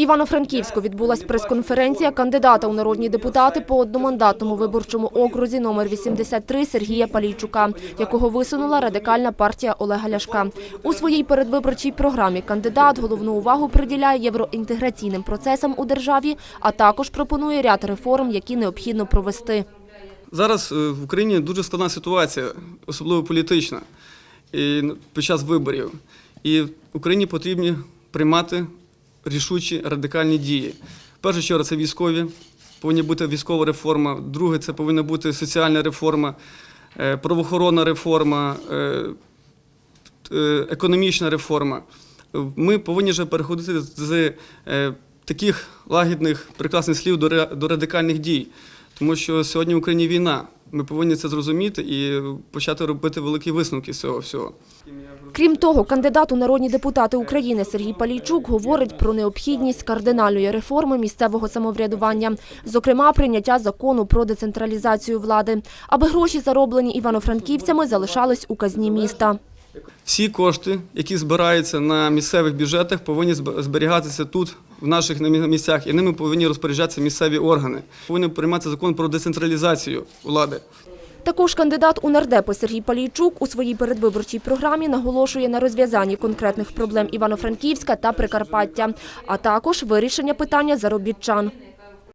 Івано-Франківську відбулась прес-конференція кандидата у народні депутати по одномандатному виборчому окрузі номер 83 Сергія Палійчука, якого висунула радикальна партія Олега Ляшка. У своїй передвиборчій програмі кандидат головну увагу приділяє євроінтеграційним процесам у державі, а також пропонує ряд реформ, які необхідно провести. Зараз е, в Україні дуже складна ситуація, особливо політична, і під час виборів. І Україні потрібні приймати рішучі радикальні дії. В першу чергу це військові, повинна бути військова реформа. Друге, це повинна бути соціальна реформа, е, правоохоронна реформа, е, е, економічна реформа. Ми повинні вже переходити з таких лагідних, прекрасних слів до радикальних дій. Тому що сьогодні в Україні війна. Ми повинні це зрозуміти і почати робити великі висновки з цього всього. Крім того, кандидат у народні депутати України Сергій Палійчук говорить про необхідність кардинальної реформи місцевого самоврядування, зокрема прийняття закону про децентралізацію влади, аби гроші, зароблені івано-франківцями, залишались у казні міста. Всі кошти, які збираються на місцевих бюджетах, повинні зберігатися тут, в наших місцях, і ними повинні розпоряджатися місцеві органи. Повинен прийматися закон про децентралізацію влади. Також кандидат у нардепи Сергій Палійчук у своїй передвиборчій програмі наголошує на розв'язанні конкретних проблем Івано-Франківська та Прикарпаття, а також вирішення питання заробітчан.